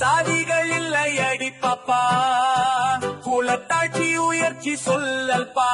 சாதிகள் இல்லை அடிப்பப்பா குலத்தாட்சி உயர்ச்சி சொல்லல்பா